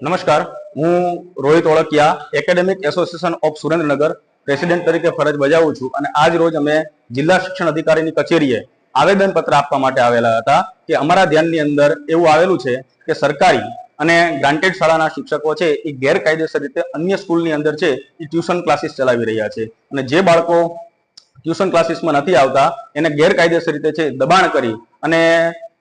નમસ્કાર. હું Rohit Olakiya academic association of Surendranagar president તરીકે ફરજ બજાવું છું અને આજ રોજ અમે જિલ્લા શિક્ષણ અધિકારીની કચેરીએ આવેદન પત્ર આપવા માટે આવેલા હતા કે અમારા ધ્યાનની અંદર એવું આવેલું છે કે સરકારી અને ગ્રાન્ટેડ શાળાના શિક્ષકો છે એ ગેરકાયદેસર રીતે અન્ય સ્કૂલની અંદર છે એ ટ્યુશન ક્લાસીસ ચલાવી રહ્યા છે અને જે બાળકો ટ્યુશન ક્લાસીસમાં નથી આવતા એને ગેરકાયદેસર રીતે છે દબાણ કરી અને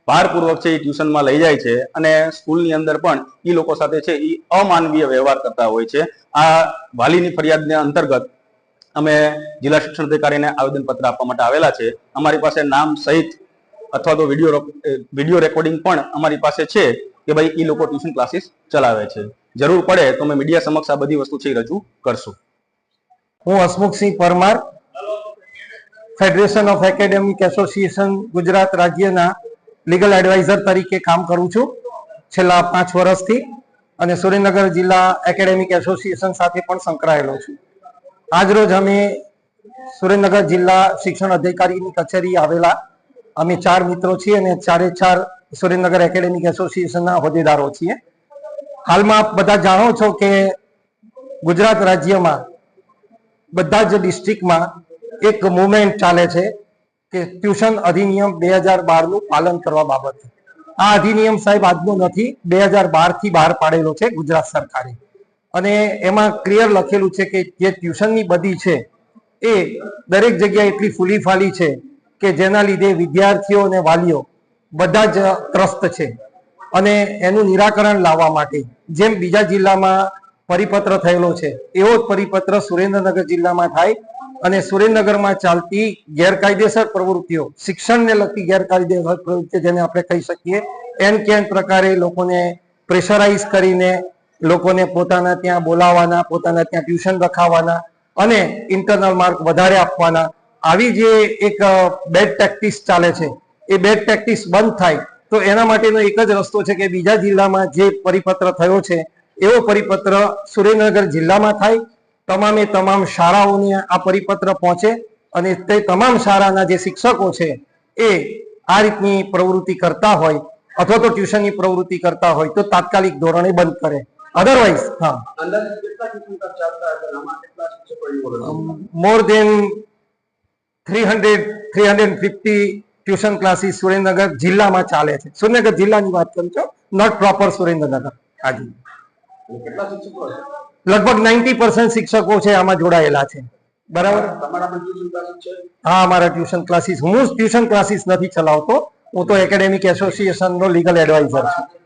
ભારપૂર્વક છે એ ટ્યુશનમાં લઈ જાય છે અને સ્કૂલની અંદર પણ એ લોકો સાથે છે એ અમાનવીય વ્યવહાર કરતા હોય છે. આ વાલીની ફરિયાદને અંતર્ગત અમે જિલ્લા શિક્ષણ અધિકારીને આવેદન પત્ર આપવા માટે આવેલા છે. અમારી પાસે નામ સહિત અથવા તો વીડિયો વીડિયો રેકોર્ડિંગ પણ અમારી પાસે છે કે ભાઈ એ લોકો ટ્યુશન ક્લાસીસ ચલાવે છે. જરૂર પડે તો અમે મીડિયા સમક્ષ આ બધી વસ્તુ છે રજૂ કરશું. હું Hasmukhsinh Parmar federation of academic association Gujarat રાજ્યના લીગલ એડવાઇઝર તરીકે કામ કરું છું છેલ્લા પાંચ વર્ષથી અને સુરેન્દ્રનગર જિલ્લા એકેડેમિક એસોસિએશન સાથે પણ સંકળાયેલો છું. આજરોજ અમે સુરેન્દ્રનગર જિલ્લા શિક્ષણ અધિકારીની કચેરી આવેલા. અમે ચાર મિત્રો છીએ અને ચારે ચાર સુરેન્દ્રનગર એકેડેમિક એસોસિએશનના હોદ્દેદારો છીએ. હાલમાં આપ બધા જાણો છો કે ગુજરાત રાજ્યમાં બધા જ ડિસ્ટ્રિક્ટમાં એક મુવમેન્ટ ચાલે છે. કે ટ્યુશન અધિનિયમ બે હજાર બારનું પાલન કરવા બાબતે. આ અધિનિયમ સાહેબ આજનો નથી, બે હજાર બારથી બહાર પાડેલો છે ગુજરાત સરકારે. અને એમાં ક્લિયર લખેલું છે કે જે ટ્યુશનની બધી છે, એ દરેક જગ્યાએ એટલી ફૂલી ફાલી છે કે જેના લીધે વિદ્યાર્થીઓ અને વાલીઓ બધા જ ત્રસ્ત છે. અને એનું નિરાકરણ લાવવા માટે જેમ બીજા જિલ્લામાં પરિપત્ર થયેલો છે, એવો જ પરિપત્ર સુરેન્દ્રનગર જિલ્લામાં થાય અને સુરેન્દ્રનગરમાં ચાલતી ગેરકાયદેસર પ્રવૃત્તિઓ, શિક્ષણને લગતી ગેરકાયદેસર પ્રવૃત્તિઓ જેને આપણે કહી શકીએ એન કેન પ્રકારે લોકોને પ્રેશરાઇઝ કરીને લોકોને પોતાના ત્યાં બોલાવવાના, પોતાના ત્યાં ટ્યુશન રખાવવાના અને ઇન્ટરનલ માર્ક વધારે આપવાના. આવી જે એક બેડ પ્રેક્ટિસ ચાલે છે, એ બેડ પ્રેક્ટિસ બંધ થાય તો એના માટેનો એક જ રસ્તો છે કે બીજા જિલ્લામાં જે પરિપત્ર થયો છે, એવો પરિપત્ર સુરેન્દ્રનગર જિલ્લામાં થાય તમામે તમામ શાળાઓને આ પરિપત્ર પહોંચે અને તે તમામ શાળાના જે શિક્ષકો છે એ આ રીતની પ્રવૃત્તિ કરતા હોય અથવા તો ટ્યુશનની પ્રવૃત્તિ કરતા હોય તો તાત્કાલિક ધોરણે બંધ કરે. અધરવાઇઝ હા. More than three hundred three hundred fifty tuition classes Surendranagar જિલ્લામાં ચાલે છે. સુરેન્દ્રનગર જિલ્લાની વાત કરું છું નોટ પ્રોપર સુરેન્દ્રનગર. હાજી લગભગ નાઇન્ટી પર્સન્ટ શિક્ષકો છે આમાં જોડાયેલા છે. બરાબર? હા મારા ટ્યુશન ક્લાસીસ હું ટ્યુશન ક્લાસીસ નથી ચલાવતો. હું તો એકેડેમિક એસોસિએશન નો લીગલ એડવાઇઝર છું.